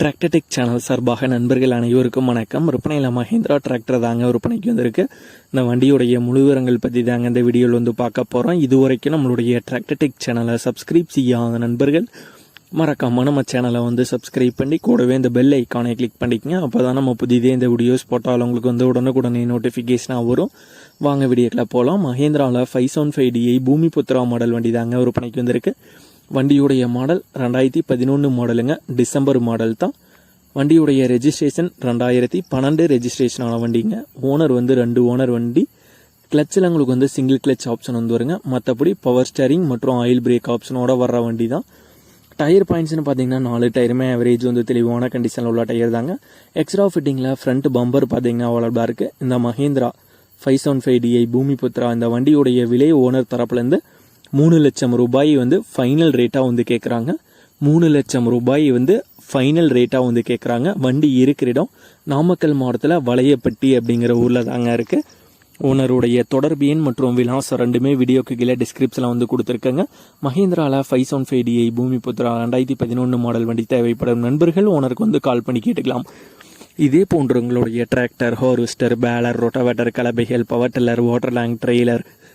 Tractor Tech channel சார்பாக நண்பர்கள் அனைவருக்கும் வணக்கம். விற்பனையில் மஹேந்திரா டிராக்டர் தாங்க விற்பனைக்கு வந்திருக்கு. இந்த வண்டியுடைய முழுவிவரங்கள் பற்றி தாங்க இந்த வீடியோவில் வந்து பார்க்க போகிறோம் இது வரைக்கும் நம்மளுடைய டிராக்டர்டெக் சேனலை சப்ஸ்கிரைப் செய்யாத நண்பர்கள் மறக்காமல் நம்ம சேனலை வந்து சப்ஸ்கிரைப் பண்ணி கூடவே இந்த பெல் ஐக்கானை கிளிக் பண்ணிக்கங்க. அப்போ தான் நம்ம புதிதே இந்த வீடியோஸ் போட்டால் உங்களுக்கு வந்து உடனுக்குடனே நோட்டிஃபிகேஷனாக வரும். வாங்க வீடியோக்கில் போகலாம் மஹேந்திராவில் five seven five DI Bhoomi Putra model வண்டி தாங்க விற்பனைக்கு வந்திருக்கு. வண்டியுடைய மாடல் ரெண்டாயிரத்தி பதினொன்று மாடலுங்க. டிசம்பர் மாடல் தான். வண்டியுடைய ரெஜிஸ்ட்ரேஷன் ரெண்டாயிரத்தி பன்னெண்டு ரெஜிஸ்ட்ரேஷன் ஆன வண்டிங்க. ஓனர் வந்து ரெண்டு ஓனர் வண்டி. கிளச்சில் உங்களுக்கு வந்து சிங்கிள் கிளச் ஆப்ஷன் வந்து வருங்க. மற்றபடி பவர் ஸ்டேரிங் மற்றும் ஆயில் பிரேக் ஆப்ஷனோட வர்ற வண்டி தான். டயர் பாயிண்ட்ஸ்னு பார்த்தீங்கன்னா நாலு டயருமே ஆவரேஜ் வந்து தெளிவான கண்டிஷனில் உள்ள டயர் தாங்க. எக்ஸ்ட்ரா ஃபிட்டிங்கில் ஃப்ரண்ட் பம்பர் பார்த்தீங்கன்னா அவ்வளோதான் இருக்குது இந்த Mahindra five seven five DI Bhoomi Putra இந்த வண்டியுடைய விலை ஓனர் தரப்புலேருந்து மூணு லட்சம் ரூபாய் வந்து ஃபைனல் ரேட்டாக வந்து கேட்குறாங்க மூணு லட்சம் ரூபாய் வந்து ஃபைனல் ரேட்டாக வந்து கேட்குறாங்க வண்டி இருக்கிற இடம் நாமக்கல் மாவட்டத்தில் வளையப்பட்டி அப்படிங்கிற ஊரில் தாங்க இருக்குது ஓனருடைய தொடர்பு எண் மற்றும் விலாசம் ரெண்டுமே வீடியோக்கு கீழே டிஸ்கிரிப்ஷனில் வந்து கொடுத்துருக்கேங்க. மஹேந்திராவில் five seven five DI Bhoomi Putra ரெண்டாயிரத்தி பதினொன்று மாடல் வண்டி தேவைப்படும் நண்பர்கள் ஓனருக்கு வந்து கால் பண்ணி கேட்டுக்கலாம். இதே போன்று உங்களுடைய டிராக்டர் ஹார்வெஸ்டர் பேலர் ரொட்டவேட்டர் கலபைகள் பவர் டில்லர் வாட்டர் லேங் ட்ரெய்லர்